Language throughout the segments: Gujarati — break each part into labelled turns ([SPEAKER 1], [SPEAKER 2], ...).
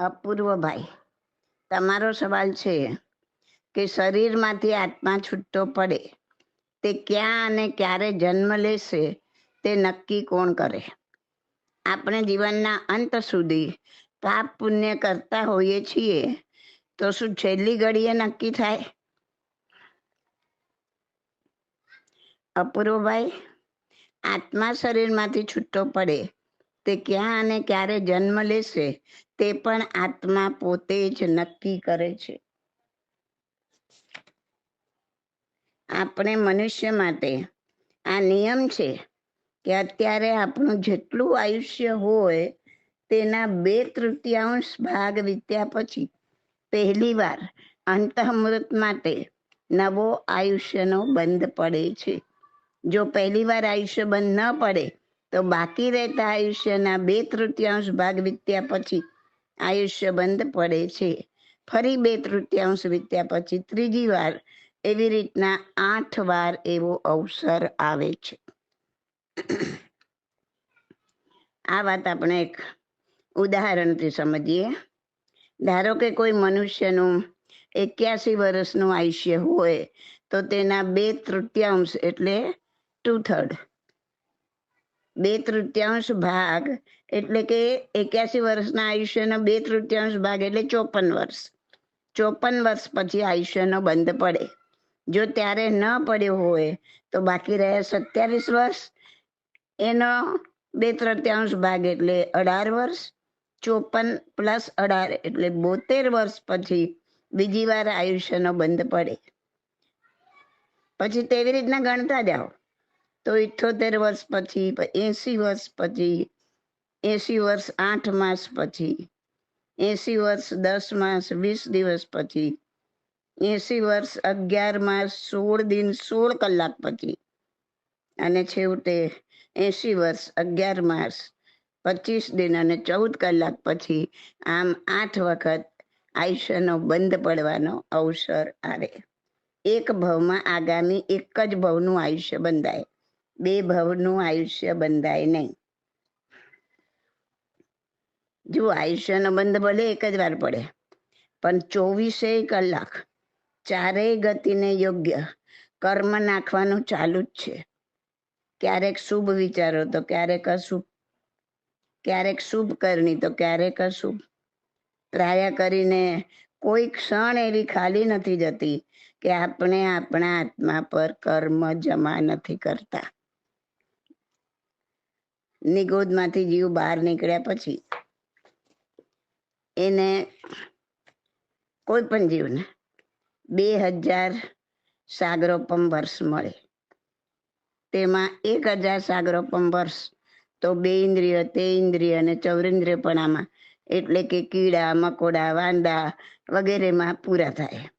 [SPEAKER 1] અપૂર્વભાઈ, તમારો સવાલ છે કે શરીરમાંથી આત્મા છૂટો પડે, તે ક્યાં અને ક્યારે જન્મ લેશે, તે નક્કી કોણ કરે? આપણે જીવનના અંત સુધી પાપ પુણ્ય કરતા હોઈએ છીએ, તો શું છેલ્લી ઘડીએ નક્કી થાય? અપૂર્વભાઈ, આત્મા શરીરમાંથી છૂટો પડે તે ક્યાં અને ક્યારે જન્મ લેશે, તે પણ આત્મા પોતે જ નક્કી કરે છે. આપણે મનુષ્ય માટે આ નિયમ છે કે અત્યારે આપણું જેટલું આયુષ્ય હોય, તેના બે તૃતીયાંશ ભાગ વીત્યા પછી પહેલી વાર અંતઃમૃત માટે નવો આયુષ્યનો બંધ પડે છે. જો પહેલી વાર આયુષ્ય બંધ ન પડે તો બાકી રહેતા આયુષ્યના બે તૃતીયાંશ ભાગ વીત્યા પછી આયુષ્ય બંધ પડે છે. ફરી બે તૃતીયાંશ વીત્યા પછી ત્રીજી વાર એવી રીતના આઠ વાર એવો અવસર આવે છે. આ વાત આપણે એક ઉદાહરણથી સમજીએ. ધારો કે કોઈ મનુષ્યનું એક્યાસી વર્ષનું આયુષ્ય હોય તો તેના બે તૃતીયાંશ એટલે ટુ થર્ડ. બે તૃતીયાંશ ભાગ, એટલે કે એક્યાસી વર્ષના આયુષ્યનો બે તૃતીયાંશ ભાગ, એટલે ચોપન વર્ષ. ચોપન વર્ષ પછી આયુષ્યનો બંધ પડે. જો ત્યારે ન પડ્યો હોય, તો બાકી રહે સત્યાવીસ વર્ષ. એનો બે તૃતીયાંશ ભાગ, એટલે અઢાર વર્ષ. ચોપન પ્લસ અઢાર, એટલે બોતેર વર્ષ પછી બીજી વાર આયુષ્યનો બંધ પડે. પછી તેવી રીતના ગણતા જાઓ. તો ઇઠ્ઠોતેર વર્ષ પછી એસી વર્ષ પછી એસી વર્ષ આઠ માસ પછી એસી વર્ષ દસ માસ વીસ દિવસ પછી એસી વર્ષ અગિયાર માસ સોળ દિન સોળ કલાક પછી અને છેવટે એસી વર્ષ અગિયાર માસ પચીસ દિન અને ચૌદ કલાક પછી આમ આઠ વખત આયુષ્યનો બંધ પડવાનો અવસર આવે. એક ભવમાં આગામી એક જ ભવનું આયુષ્ય બંધાય. બે ભવનું આયુષ્ય બંધાય નહીં. જો આયુષ્યનો બંધ ભલે એક જ વાર પડે, પણ ચોવીસે કલાક ચારેય ગતિને યોગ્ય કર્મ નાખવાનું ચાલુ જ છે. ક્યારેક શુભ વિચારો તો ક્યારેક અશુભ, ક્યારેક શુભ કરણી તો ક્યારેક અશુભ. પ્રાયા કરીને કોઈ ક્ષણ એવી ખાલી નથી જતી કે આપણે આપણા આત્મા પર કર્મ જમા નથી કરતા. નિગોદમાંથી જીવ બહાર નીકળ્યા પછી એને કોઈ પણ જીવને બે હજાર સાગરોપમ વર્ષ મળે. તેમાં એક હજાર સાગરોપમ વર્ષ તો બે ઇન્દ્રિય, તે ઇન્દ્રિય અને ચૌરેન્દ્રિયપણામાં એટલે કે કીડા, મકોડા, વાંદા વગેરેમાં પૂરા થાય.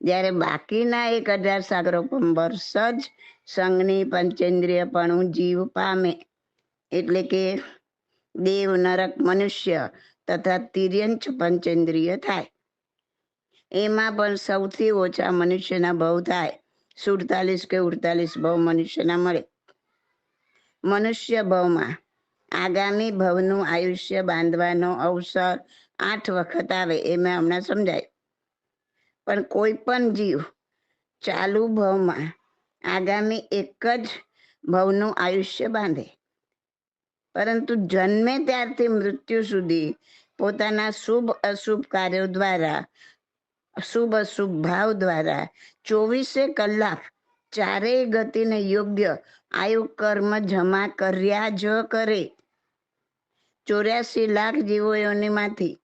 [SPEAKER 1] જ્યારે બાકીના એક હજાર સાગરોપમ વર્ષ જ સંઘની પંચેન્દ્રિયપણું જીવ પામે એટલે કે દેવ, નરક, મનુષ્ય તથા તિર્યંચ પંચેન્દ્રિય થાય. એમાં પણ સૌથી ઓછા મનુષ્યના ભાવ થાય. સુડતાલીસ કે ઉડતાલીસ ભાવ મનુષ્યના મળે. મનુષ્ય ભાવમાં આગામી ભવનું આયુષ્ય બાંધવાનો અવસર આઠ વખત આવે એ મેં હમણાં સમજાય. પણ કોઈ પણ જીવ ચાલુ ભવમાં આગામી એક જ ભવનું આયુષ્ય બાંધે. પરંતુ જન્મે ત્યારથી મૃત્યુ સુધી પોતાના શુભ અશુભ કાર્યો દ્વારા શુભ અશુભ ભાવ દ્વારા ચોવીસે કલાક ચારેય ગતિને યોગ્ય આયુ કર્મ જમા કર્યા જ કરે. ચોર્યાસી લાખ જીવો યોનિમાંથી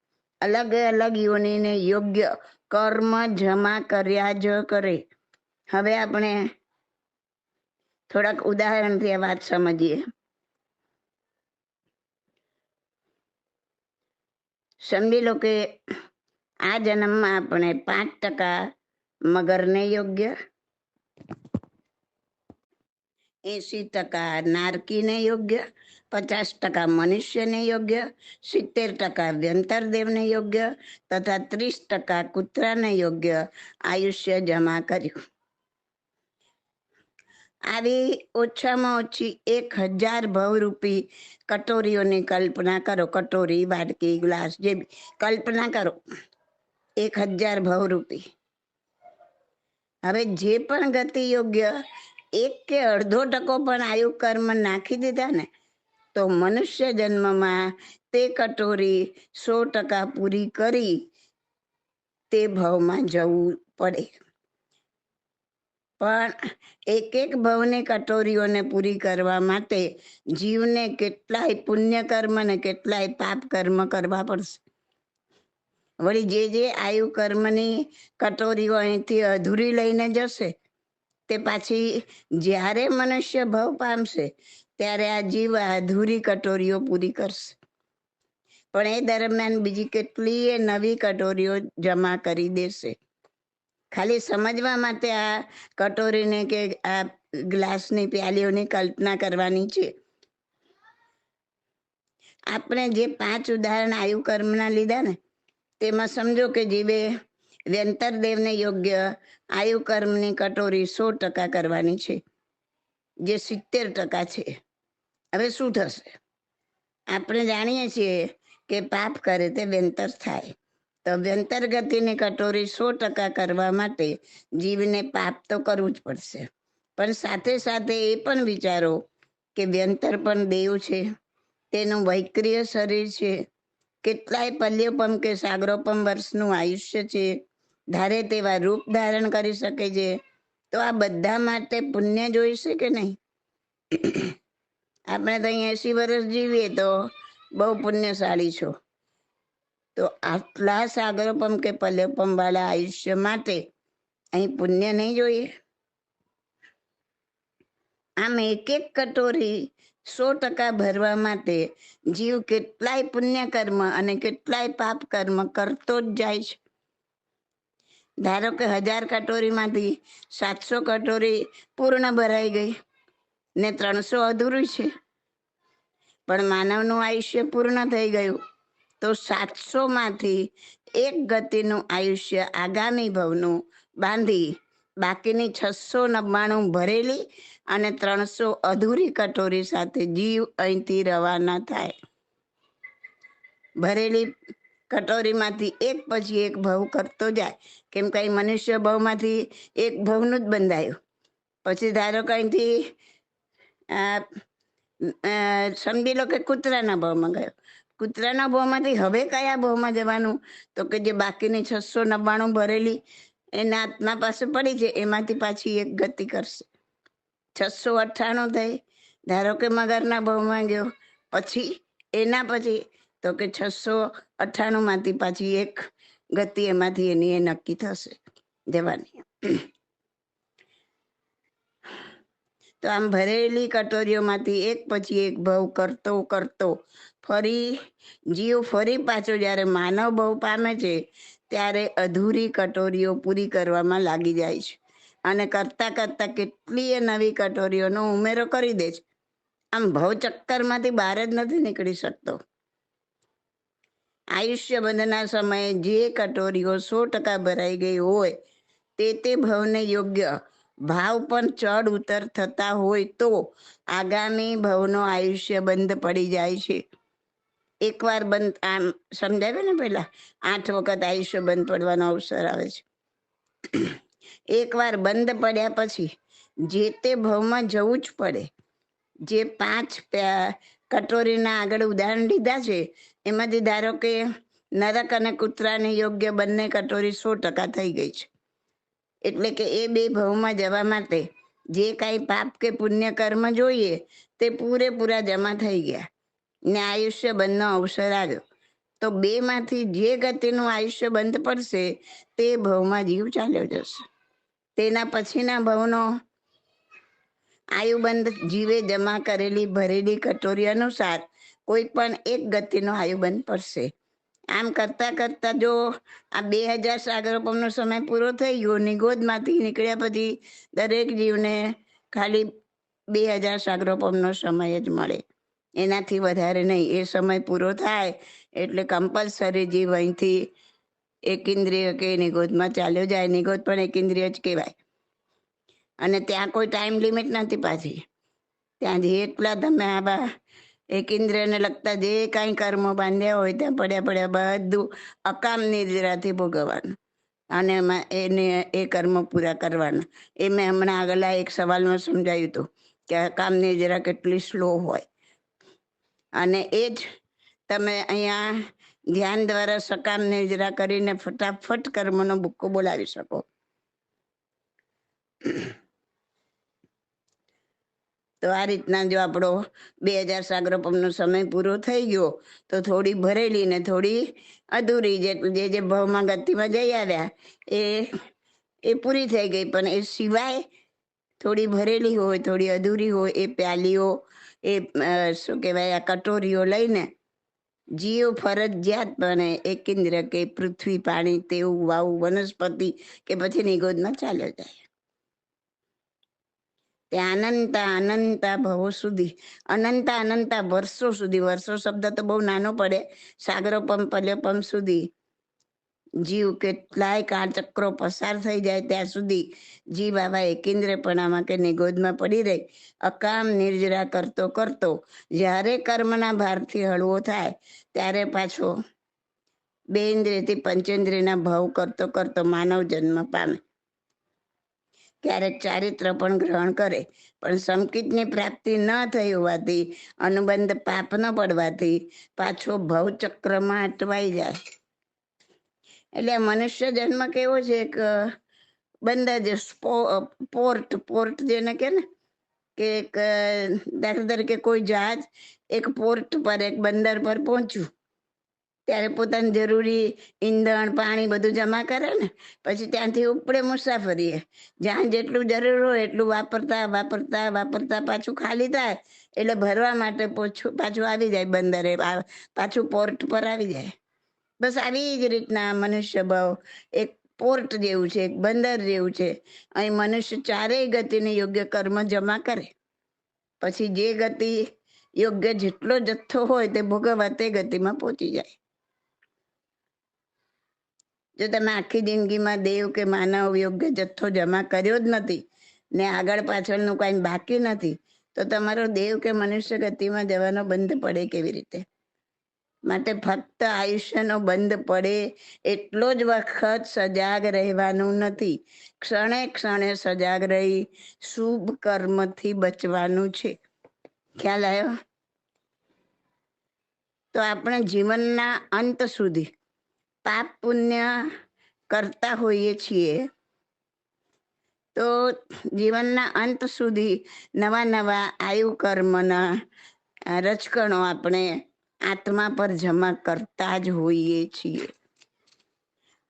[SPEAKER 1] અલગ અલગ યોનિને યોગ્ય કર્મ જમા કર્યા જ કરે. હવે આપણે થોડાક ઉદાહરણથી આ વાત સમજીએ. સમજી લો કે આ જન્મમાં આપણે પાંચ ટકા મગરને યોગ્ય એસી ટકા નારકીને યોગ્ય, પચાસ ટકા મનુષ્યને યોગ્ય, સિત્તેર ટકા વ્યંતરદેવને યોગ્ય, તથા ત્રીસ ટકા કૂતરાને યોગ્ય આયુષ્ય જમા કર્યું. આવી ઓછામાં ઓછી એક હજાર ભવરૂપી કટોરીઓની કલ્પના કરો. કટોરી, વાડકી, ગ્લાસ, જે કલ્પના કરો. એક હજાર ભવરૂપી. હવે જે પણ ગતિ યોગ્ય, એક કે અડધો ટકો પણ આયુ કર્મ નાખી દીધા ને, તો મનુષ્ય જન્મમાં તે કટોરી સો ટકા પૂરી કરી તે ભાવમાં જવું પડે. પણ એક એક ભવની કટોરીઓને પૂરી કરવા માટે જીવને કેટલાય પુણ્ય કર્મ ને કેટલાય પાપ કર્મ કરવા પડશે. વળી જે જે આયુ કર્મની કટોરીઓ અહીંથી અધૂરી લઈને જશે, તે પાછી જ્યારે મનુષ્ય ભવ પામશે, ત્યારે આ જીવ અધૂરી કટોરીઓ પૂરી કરશે. પણ એ દરમિયાન બીજી કેટલીય નવી કટોરીઓ જમા કરી દેશે. ખાલી સમજવા માટે આ કટોરીને કે આ ગ્લાસની પ્યાલીઓની કલ્પના કરવાની છે. આપણે જે પાંચ ઉદાહરણ આયુ કર્મના લીધા ને, તેમાં સમજો કે જીવે વ્યંતર દેવને યોગ્ય આયુ કર્મની કટોરી સો ટકા કરવાની છે, જે સિત્તેર ટકા છે. હવે શું થશે? આપણે જાણીએ છીએ કે પાપ કરે તે વ્યંતર થાય. તો વ્યંતર ગતિની કટોરી સો ટકા કરવા માટે જીવને પાપ તો કરવું જ પડશે. પણ સાથે સાથે એ પણ વિચારો કે વ્યંતર પણ દેવ છે. તેનું વૈક્રિય શરીર છે. કેટલાય પલ્યોપમ કે સાગરોપમ વર્ષનું આયુષ્ય છે. ધારે તેવા રૂપ ધારણ કરી શકે છે. તો આ બધા માટે પુણ્ય જોઈશે કે નહીં? આપણે તો અહીં એસી વર્ષ જીવીએ તો બહુ પુણ્યશાળી છો. તો આટલા સાગરોપમ કે પલ્યોપમ વાળા આયુષ્ય માટે અહીં પુણ્ય નહીં જોઈએ. આમ એક એક કટોરી સો ટકા ભરવા માટે જીવ કેટલાય પુણ્ય કર્મ અને કેટલાય પાપ કર્મ કરતો જ જાય છે. ધારો કે હજાર કટોરીમાંથી સાતસો કટોરી પૂર્ણ ભરાઈ ગઈ ને ત્રણસો અધૂરું છે. પણ માનવનું આયુષ્ય પૂર્ણ થઈ ગયું. તો સાતસો માંથી એક ગતિનું આયુષ્ય આગામી ભવનું બાંધી બાકીની છસો નવ્વાણું ભરેલી અને ત્રણસો અધૂરી કટોરી સાથે જીવ અહીંથી રવાના થાય. ભરેલી કટોરીમાંથી એક પછી એક ભવ કરતો જાય. કેમ કે મનુષ્ય ભવમાંથી એક ભવનું જ બંધાયું. પછી ધારો કે અહીંથી સમજી લો કે કૂતરાના ભાવમાં ગયો. કૂતરાના ભાવમાંથી હવે કયા ભાવમાં જવાનું? તો કે જે બાકીની છસો નવ્વાણું ભરેલી એના આત્મા પાસે પડી છે, એમાંથી પાછી એક ગતિ કરશે. છસો અઠ્ઠાણું થઈ. ધારો કે મગરના ભાવમાં ગયો. પછી એના પછી તો કે છસો અઠ્ઠાણું માંથી પાછી એક ગતિ એમાંથી એની એ નક્કી થશે જવાની. તો આમ ભરેલી કટોરીઓમાંથી એક પછી એક ભાવ કરતો કરતો ફરી, જીવ ફરી પાછો જ્યારે માનવ બહુ પામે છે, ત્યારે અધૂરી કટોરીઓ પૂરી કરવામાં લાગી જાય છે. અને કરતા કરતા કેટલીય નવી કટોરીઓનો ઉમેરો કરી દે છે. આમ ભવ ચક્કરમાંથી બહાર જ નથી નીકળી શકતો. આયુષ્ય બંધના સમયે જે કટોરીઓ સો ટકા ભરાઈ ગઈ હોય, તે તે ભવને યોગ્ય ભાવ પણ ચડ ઉતર થતા હોય તો આગામી ભવનો આયુષ્ય બંધ પડી જાય છે. એકવાર બંધ, આમ સમજાવ્યું ને પેલા? આઠ વખત આયુષ્ય બંધ પડવાનો અવસર આવે છે. એકવાર બંધ પડ્યા પછી જે તે ભવમાં જવું જ પડે. જે પાંચ કટોરીના આગળ ઉદાહરણ લીધા છે, એમાંથી ધારો કે નરક અને કૂતરાને યોગ્ય બંને કટોરી સો ટકા થઈ ગઈ છે. એટલે કે એ બે ભવમાં જવા માટે જે કાંઈ પાપ કે પુણ્ય કર્મ જોઈએ, તે પૂરેપૂરા જમા થઈ ગયા. ને આયુષ્ય બંધનો અવસર આવ્યો. તો બે માંથી જે ગતિનું આયુષ્ય બંધ પડશે, તે ભવમાં જીવ ચાલ્યો જશે. તેના પછીના ભવનો આયુબંધ જીવે જમા કરેલી ભરેલી કટોરી અનુસાર કોઈ પણ એક ગતિનો આયુબંધ પડશે. આમ કરતા કરતા જો આ બે હજાર સાગરોપમનો સમય પૂરો થઈ ગયો નિગોદમાંથી નીકળ્યા પછી દરેક જીવને ખાલી બે હજાર સાગરોપમનો સમય જ મળે. એનાથી વધારે નહીં. એ સમય પૂરો થાય એટલે કમ્પલસરી જીવ અહીંથી એક ઇન્દ્રિય કે નિગોદમાં ચાલ્યો જાય. નિગોદ પણ એક ઇન્દ્રિય જ કહેવાય. અને ત્યાં કોઈ ટાઈમ લિમિટ નથી પાછી. ત્યાં જેટલા તમે આવા એક ઇન્દ્રિયને લગતા જે કાંઈ કર્મો બાંધ્યા હોય ત્યાં પડ્યા પડ્યા બધું અકામ નિદ્રાથી ભોગવવાનું. અને એમાં એને એ કર્મો પૂરા કરવાના. એ મેં હમણાં આગલા એક સવાલમાં સમજાયું હતું કે અકામ નિદ્રા કેટલી સ્લો હોય. અને એ જ તમે અહીંયા ધ્યાન દ્વારા સકામ નિદ્રા કરીને ફટાફટ કર્મનો બુક્કો બોલાવી શકો. તો આ રીતના જો આપણો બે હજાર સાગરોપમનો સમય પૂરો થઈ ગયો, તો થોડી ભરેલી ને થોડી અધૂરી જે જે જે ભાવમાં ગતિમાં જઈ આવ્યા, એ એ પૂરી થઈ ગઈ. પણ એ સિવાય થોડી ભરેલી હોય, થોડી અધૂરી હોય, એ પ્યાલીઓ એ શું કહેવાય, આ કટોરીઓ લઈને જીવ ફરજિયાતપણે એકેન્દ્ર કે પૃથ્વી, પાણી, તેવું, વાવું, વનસ્પતિ કે પછી નિગોદમાં ચાલ્યો જાય. તે અનંતા અનંતા ભવો સુધી, અનંતા અનંતા વર્ષો સુધી, વર્ષો શબ્દ તો બહુ નાનો પડે. સાગરો પંપ પલ્યો પંપ સુધી જીવ કેટલાય કાળચક્રો પસાર થઈ જાય ત્યાં સુધી જીવ આવા એકેન્દ્રપણામાં કે નિગોદમાં પડી રહી. અકામ નિર્જરા કરતો કરતો જ્યારે કર્મના ભારથી હળવો થાય, ત્યારે પાછો બે ઇન્દ્રિયથી પંચેન્દ્રિયના ભાવ કરતો કરતો માનવ જન્મ પામે. ક્યારેક ચારિત્ર પણ ગ્રહણ કરે, પણ સંકિતની પ્રાપ્તિ ન થઈ હોવાથી, અનુબંધ પાપ ન પડવાથી પાછો ભવચક્રમાં અટવાઈ જાય. એટલે મનુષ્ય જન્મ કેવો છે એક બંદર જે પોર્ટ પોર્ટ જેને કે ને, કે એક દાખલા તરીકે કોઈ જહાજ એક પોર્ટ પર એક બંદર પર પહોંચ્યું. ત્યારે પોતાની જરૂરી ઈંધણ, પાણી બધું જમા કરે ને, પછી ત્યાંથી ઉપડે મુસાફરીએ. જ્યાં જેટલું જરૂર હોય એટલું વાપરતા વાપરતા વાપરતા પાછું ખાલી થાય, એટલે ભરવા માટે પોછું, પાછું આવી જાય બંદરે પાછું પોર્ટ પર આવી જાય. બસ આવી જ રીતના મનુષ્ય ભાવ એક પોર્ટ જેવું છે, એક બંદર જેવું છે. અહીં મનુષ્ય ચારેય ગતિને યોગ્ય કર્મ જમા કરે. પછી જે ગતિ યોગ્ય જેટલો જથ્થો હોય તે ભોગવવા તે ગતિમાં પહોંચી જાય. જો તમે આખી જિંદગીમાં દેવ કે માનવ યોગ્ય જથ્થો જમા કર્યો જ નથી ને આગળ પાછળનું કાંઈ બાકી નથી, તો તમારો દેવ કે મનુષ્ય ગતિમાં જવાનો બંધ પડે કેવી રીતે? માટે ફક્ત આયુષ્યનો બંધ પડે એટલો જ વખત સજાગ રહેવાનું નથી. ક્ષણે ક્ષણે સજાગ રહી શુભ કર્મથી બચવાનું છે. ખ્યાલ આવ્યો તો આપણે જીવનના અંત સુધી પાપ પુણ્ય કરતા હોઈએ છીએ. તો જીવનના અંત સુધી નવા નવા આયુ કર્મના રચકણો આપણે આત્મા પર જમા કરતા જ હોઈએ છીએ.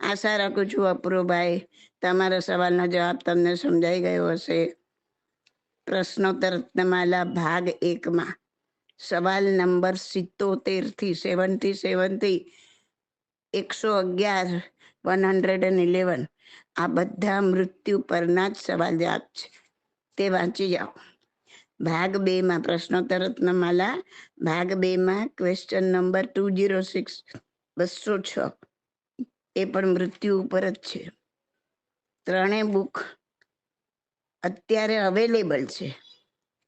[SPEAKER 1] આશા રાખું છું અપ્રુભાઈ તમારા સવાલનો જવાબ તમને સમજાઈ ગયો હશે. પ્રશ્નોત્તર રત્નમાલા ભાગ એકમાં, સવાલ નંબર સિત્તોતેરથી સેવન્ટી સેવન એકસો અગિયાર, વન હંડ્રેડ એન્ડ ઇલેવન, આ બધા મૃત્યુ પરના જ સવાલ જવાબ છે. તે વાંચી જાઓ. ભાગ બે માં પ્રશ્નોત્તર રત્નમાલા, ભાગ બે માં question number two zero six બસો છ. એ પણ મૃત્યુ ઉપર જ છે. ત્રણેય બુક અત્યારે અવેલેબલ છે.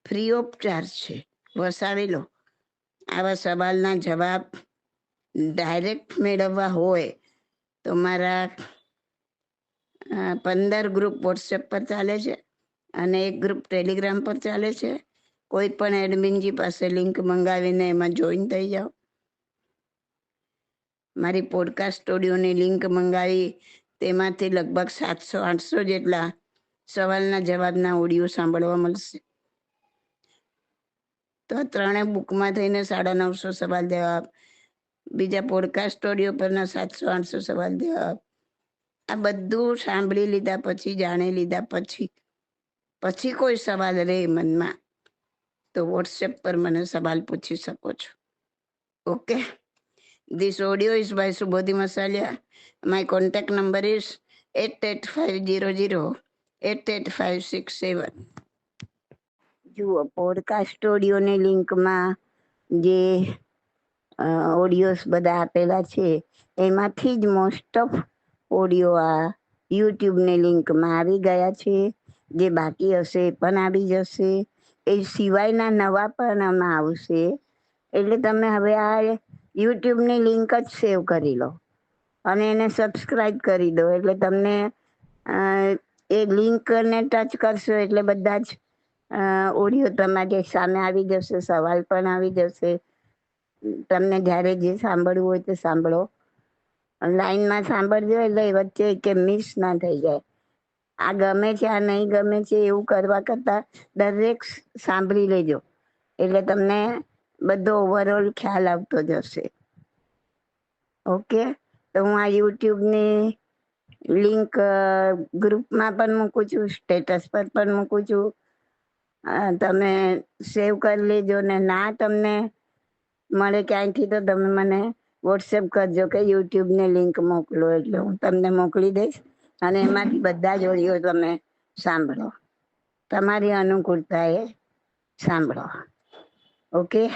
[SPEAKER 1] ફ્રી ઓફ ચાર્જ છે. વસાવી લો. આવા સવાલના જવાબ ડાયરેક્ટ મેળવવા હોય તો મારા પંદર ગ્રુપ વોટ્સએપ પર ચાલે છે. અને એક ગ્રુપ ટેલિગ્રામ પર ચાલે છે. કોઈ પણ એડમિનજી પાસે લિંક મંગાવીને એમાં જોઈન થઈ જાઓ. મારી પોડકાસ્ટ સ્ટુડિયોની લિંક મંગાવી તેમાંથી લગભગ સાતસો, આઠસો જેટલા સવાલના જવાબના ઓડિયો સાંભળવા મળશે. તો આ ત્રણેય બુકમાં થઈને સાડા નવસો સવાલ જવાબ, બીજા પોડકાસ્ટ ઓડિયો પરના સાતસો, આઠસો સવાલ જવાબ. આ બધું સાંભળી લીધા પછી, જાણી લીધા પછી પછી કોઈ સવાલ રહે મનમાં. તો વોટ્સએપ પર મને સવાલ પૂછી શકો છો. Okay? This audio is by Subodhi Masaliya my contact number is eight eight five zero zero eight eight five six seven જુઓ પોડકાસ્ટ ઓડિયોની લિંકમાં જે ઓડિયોસ બધા આપેલા છે, એમાંથી જ મોસ્ટ ઓફ ઓડિયો આ યુટ્યુબની લિંકમાં આવી ગયા છે. જે બાકી હશે એ પણ આવી જશે. એ સિવાયના નવા પણ આમાં આવશે. એટલે તમે હવે આ યુટ્યુબની લિંક જ સેવ કરી લો. અને એને સબસ્ક્રાઇબ કરી દો. એટલે તમને એ લિંકને ટચ કરશો એટલે બધા જ ઓડિયો તમારી સામે આવી જશે, સવાલ પણ આવી જશે. તમને જ્યારે જે સાંભળવું હોય તે સાંભળો. લાઈનમાં સાંભળજો એટલે વચ્ચે કે મિસ ના થઈ જાય. આ ગમે છે, આ નહીં ગમે છે, એવું કરવા કરતાં દરેક સાંભળી લેજો. એટલે તમને બધો ઓવરઓલ ખ્યાલ આવતો જશે. ઓકે તો હું આ યુટ્યુબની લિંક ગ્રુપમાં પણ મૂકું છું, સ્ટેટસ પર પણ મૂકું છું. તમે સેવ કરી લેજો ને ના તમને મળે ક્યાંયથી તો તમે મને વોટ્સએપ કરજો કે યુટ્યુબની લિંક મોકલો એટલે હું તમને મોકલી દઈશ. અને એમાંથી બધા જોડીઓ તમે સાંભળો. તમારી અનુકૂળતાએ સાંભળો. ઓકે?